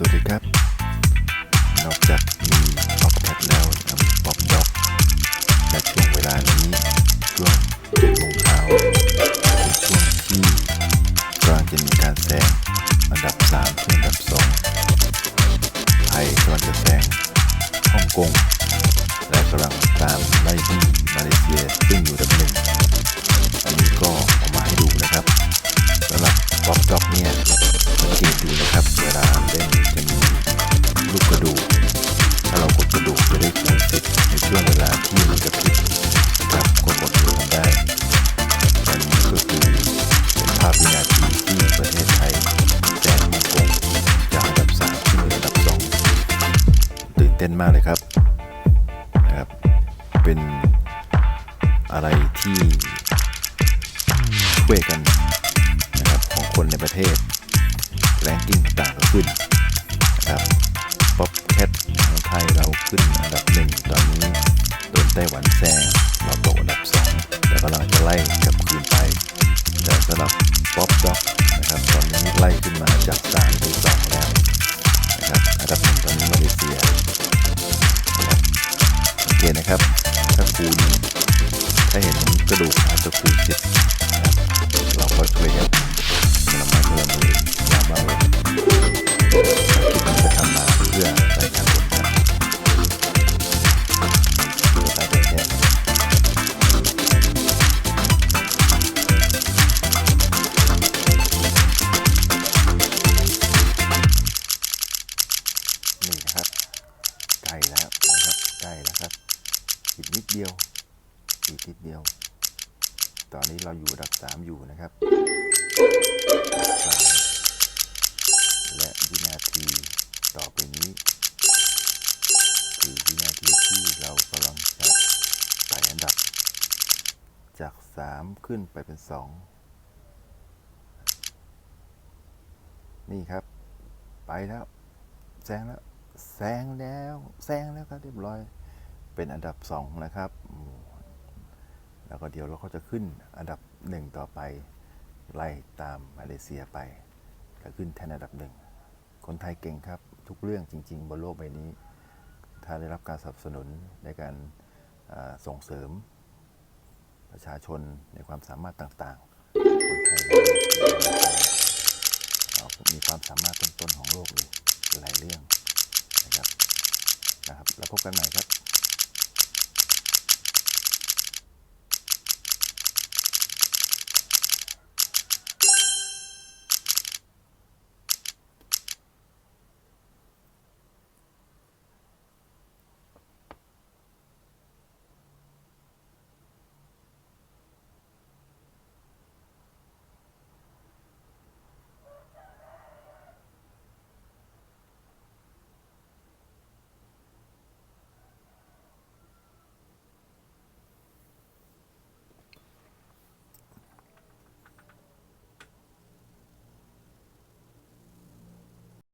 สวัสดีครับ นอกจากมีป๊อปแคทแล้วยังมีป๊อปด็อกและช่วงเวลานี้ช่วงเจ็ดโมงเช้าเป็นช่วงที่กำลังจะมีการแซงอันดับ3ถึงอันดับ2ไทยกำลังจะแซงฮ่องกงและกำลังตามไล่ที่มาเลเซียซึ่งอยู่อันดับหนึ่ง เต้นมากเลยครับนะครับ เป็นอะไรที่ช่วยกันนะครับของคนในประเทศแรงกิ้งต่างก็ขึ้นนะครับป๊อปแคทของไทยเราขึ้นอันดับหนึ่งตอนนี้โดนไต้หวันแซงเราตกอันดับสองแต่กำลังจะไล่กลับคืนไป แต่สำหรับป๊อปด็อกนะครับตอนนี้ไล่ขึ้นมาจากสามเป็นสองแล้วนะครับอันดับหนึ่งตอนนี้ นะครับถ้าคูณถ้าเห็นกระดูกอาจจะคูณสิบเราก็ช่วยกันคนละไม้คนละมืออย่างบ้างเลยจะทำมาเพื่อรายการผลครับเพื่อรายการแชร์นี่นะครับใกล้แล้วนะครับใกล้แล้วครับ อีกนิดเดียว อีกนิดเดียว ตอนนี้เราอยู่ดับสามอยู่นะครับสามและวินาทีต่อไปนี้ คือวินาทีที่เรากำลังจะไต่อันดับ จากสามขึ้นไปเป็นสองนี่ครับ ไปแล้วแซงแล้วแซงแล้วแซงแล้วครับเรียบร้อย เป็นอันดับสองนะครับ แล้วก็เดี๋ยวเราก็จะขึ้นอันดับหนึ่งต่อไป ไล่ตามมาเลเซียไปแล้วขึ้นแทนอันดับหนึ่งคนไทยเก่งครับทุกเรื่องจริง ๆ บนโลกใบนี้ ถ้าได้รับการสนับสนุนในการส่งเสริม ประชาชนในความสามารถต่าง ๆ คนไทยมีความสามารถต้นๆของโลกเลยหลายเรื่องนะครับนะครับ แล้วพบกันใหม่ครับ